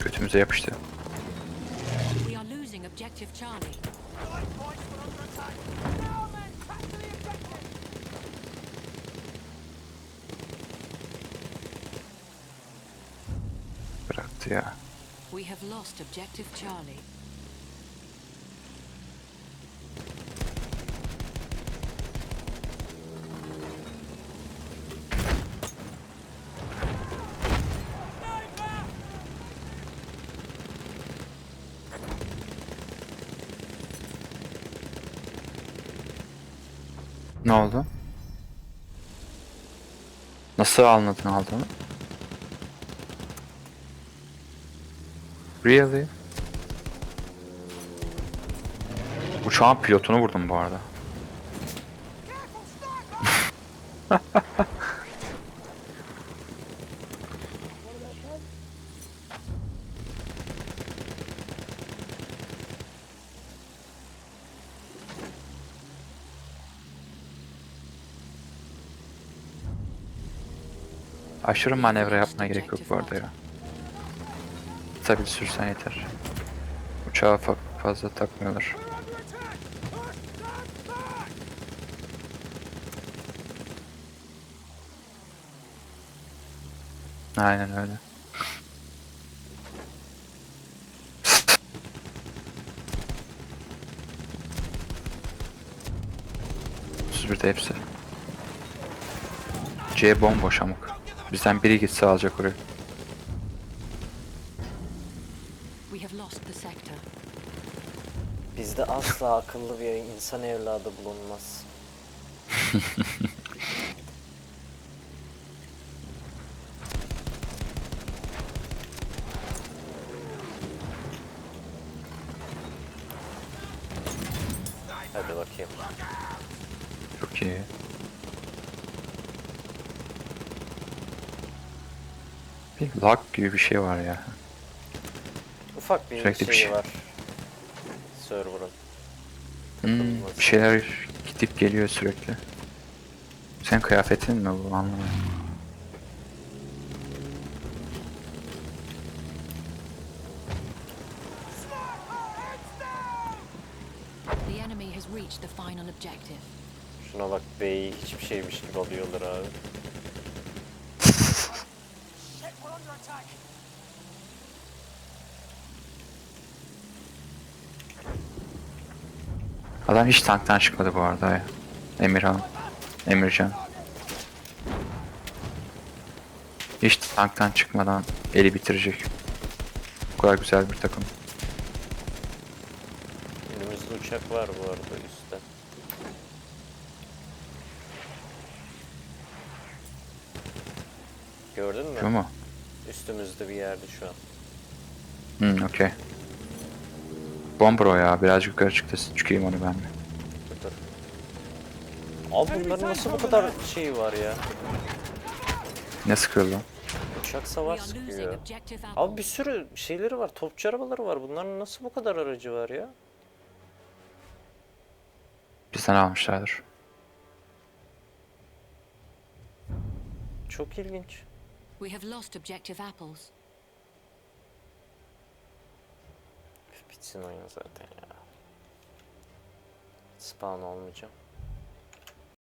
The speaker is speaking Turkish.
Götümüze yapıştı. We are losing objective Charlie. Bıraktı ya. We have lost objective Charlie. Ne oldu? Nasıl anladın aldığını? Really? Uçağın pilotunu vurdum bu arada. Aşırı manevra yapmaya gerek yok bu arada ya. Stabil sürsen yeter. Uçağa fa- fazla takmıyorlar. Aynen öyle. de hepsi. C bomboş amık. Bizden biri gitse alacak orayı. Lost the sector. Bizde asla akıllı bir insan evladı bulunmaz. Hadi bakayım. Çok iyi. Bir lag gibi bir şey var ya. Ufak bir Sürekli bir şeyi şey. var. Server'ın. Hmm, bir şeyler gidip geliyor sürekli. Sen kıyafetin mi bu anlamadım. The enemy has reached the final objective. Şuna bak B'yi hiçbir şeymiş gibi alıyorlar abi. Adam hiç tanktan çıkmadı bu arada ya. Emirhan. Emircan. Hiç tanktan çıkmadan eli bitirecek. Bu kadar güzel bir takım. Önümüzde uçak var bu arada üstte. Gördün mü? Değil mi? Üstümüzde bir yerde şu an. Hmm, okey. Bomber o ya. Birazcık yukarı çıktı. Çıkayım onu ben de. Abi bunların nasıl bu kadar şeyi var ya? Ne sıkıyor lan? Uçak losing sıkıyor. Abi bir sürü şeyleri var, topçu arabaları var. Bunların nasıl bu kadar aracı var ya? Bizden almışlardır. Çok ilginç. We have lost objective apples. Bitsin oyun zaten ya. Spawn olmayacağım.